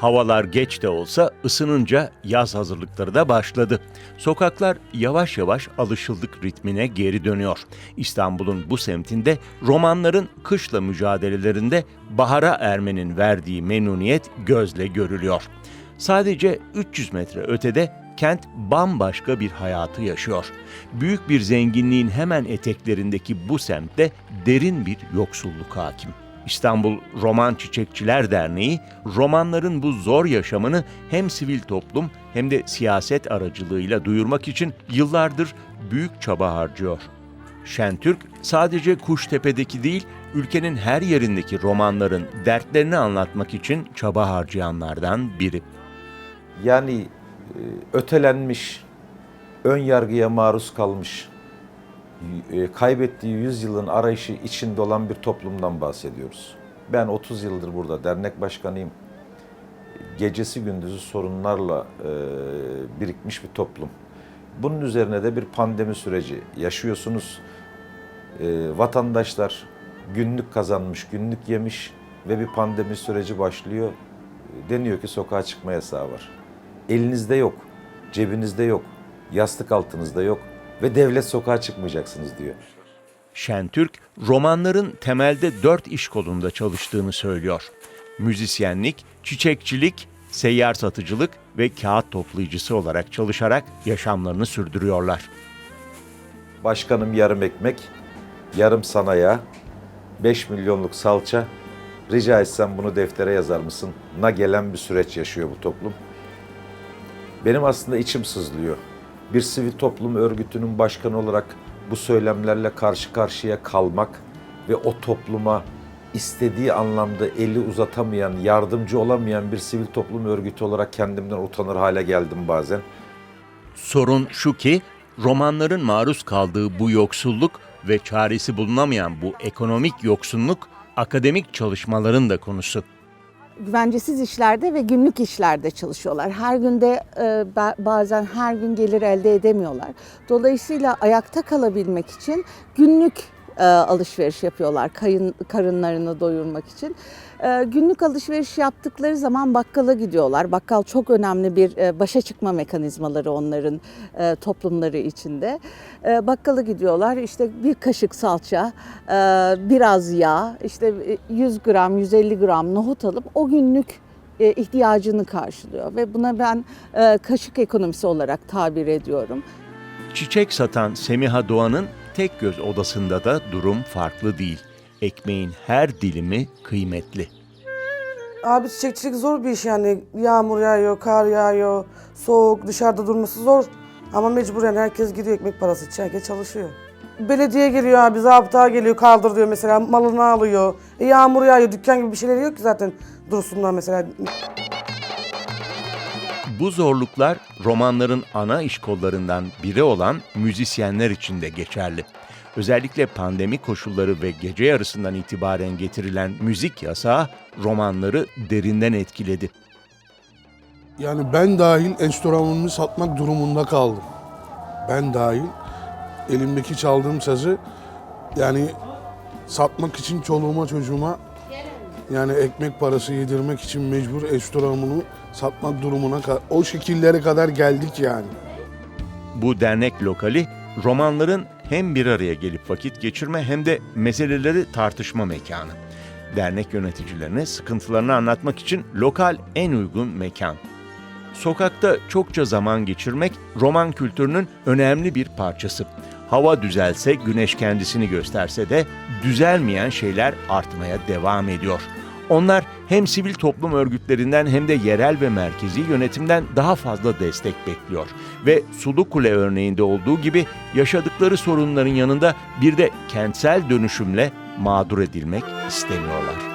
Havalar geç de olsa ısınınca yaz hazırlıkları da başladı. Sokaklar yavaş yavaş alışıldık ritmine geri dönüyor. İstanbul'un bu semtinde romanların kışla mücadelelerinde bahara ermenin verdiği memnuniyet gözle görülüyor. Sadece 300 metre ötede kent bambaşka bir hayatı yaşıyor. Büyük bir zenginliğin hemen eteklerindeki bu semtte derin bir yoksulluk hakim. İstanbul Roman Çiçekçiler Derneği, romanların bu zor yaşamını hem sivil toplum hem de siyaset aracılığıyla duyurmak için yıllardır büyük çaba harcıyor. Şentürk sadece Kuştepe'deki değil, ülkenin her yerindeki romanların dertlerini anlatmak için çaba harcayanlardan biri. Yani e, ötelenmiş, ön yargıya maruz kalmış, kaybettiği yüzyılın arayışı içinde olan bir toplumdan bahsediyoruz. Ben 30 yıldır burada dernek başkanıyım. Gecesi gündüzü sorunlarla e, birikmiş bir toplum. Bunun üzerine de bir pandemi süreci yaşıyorsunuz. E, vatandaşlar günlük kazanmış, günlük yemiş ve bir pandemi süreci başlıyor. Deniyor ki sokağa çıkma yasağı var. Elinizde yok, cebinizde yok, yastık altınızda yok ve devlet sokağa çıkmayacaksınız diyor. Şentürk, romanların temelde dört iş kolunda çalıştığını söylüyor. Müzisyenlik, çiçekçilik, seyyar satıcılık ve kağıt toplayıcısı olarak çalışarak yaşamlarını sürdürüyorlar. Başkanım yarım ekmek, yarım sanaya, 5 milyonluk salça. Rica etsem bunu deftere yazar mısın? Na gelen bir süreç yaşıyor bu toplum. Benim aslında içim sızlıyor. Bir sivil toplum örgütünün başkanı olarak bu söylemlerle karşı karşıya kalmak ve o topluma istediği anlamda eli uzatamayan, yardımcı olamayan bir sivil toplum örgütü olarak kendimden utanır hale geldim bazen. Sorun şu ki, romanların maruz kaldığı bu yoksulluk ve çaresi bulunamayan bu ekonomik yoksunluk, akademik çalışmaların da konusu. Güvencesiz işlerde ve günlük işlerde çalışıyorlar. Her günde e, ba- bazen her gün gelir elde edemiyorlar. Dolayısıyla ayakta kalabilmek için günlük e, alışveriş yapıyorlar kayın, karınlarını doyurmak için. E, günlük alışveriş yaptıkları zaman bakkala gidiyorlar. Bakkal çok önemli bir e, başa çıkma mekanizmaları onların toplumları içinde. Bakkala gidiyorlar işte bir kaşık salça, biraz yağ, işte e, 100 gram, 150 gram nohut alıp o günlük ihtiyacını karşılıyor ve buna ben kaşık ekonomisi olarak tabir ediyorum. Çiçek satan Semiha Doğan'ın tek göz odasında da durum farklı değil. Ekmeğin her dilimi kıymetli. Abi çiçekçilik zor bir iş yani. Yağmur yağıyor, kar yağıyor, soğuk, dışarıda durması zor. Ama mecburen herkes gidiyor ekmek parası için, herkes çalışıyor. Belediye geliyor abi, zabıta geliyor, kaldır diyor mesela, malını alıyor. E, yağmur yağıyor, dükkan gibi bir şeyleri yok ki zaten dursunlar mesela. Bu zorluklar romanların ana iş kollarından biri olan müzisyenler için de geçerli. Özellikle pandemi koşulları ve gece yarısından itibaren getirilen müzik yasağı romanları derinden etkiledi. Yani ben dahil enstrümanımı satmak durumunda kaldım. Ben dahil elimdeki çaldığım sazı yani satmak için çoluğuma çocuğuma yani ekmek parası yedirmek için mecbur enstrümanımı satmak durumuna o şekillere kadar geldik yani. Bu dernek lokali romanların hem bir araya gelip vakit geçirme hem de meseleleri tartışma mekanı. Dernek yöneticilerine sıkıntılarını anlatmak için lokal en uygun mekan. Sokakta çokça zaman geçirmek roman kültürünün önemli bir parçası. Hava düzelse, güneş kendisini gösterse de düzelmeyen şeyler artmaya devam ediyor. Onlar hem sivil toplum örgütlerinden hem de yerel ve merkezi yönetimden daha fazla destek bekliyor. Ve Sulu Kule örneğinde olduğu gibi yaşadıkları sorunların yanında bir de kentsel dönüşümle mağdur edilmek istemiyorlar.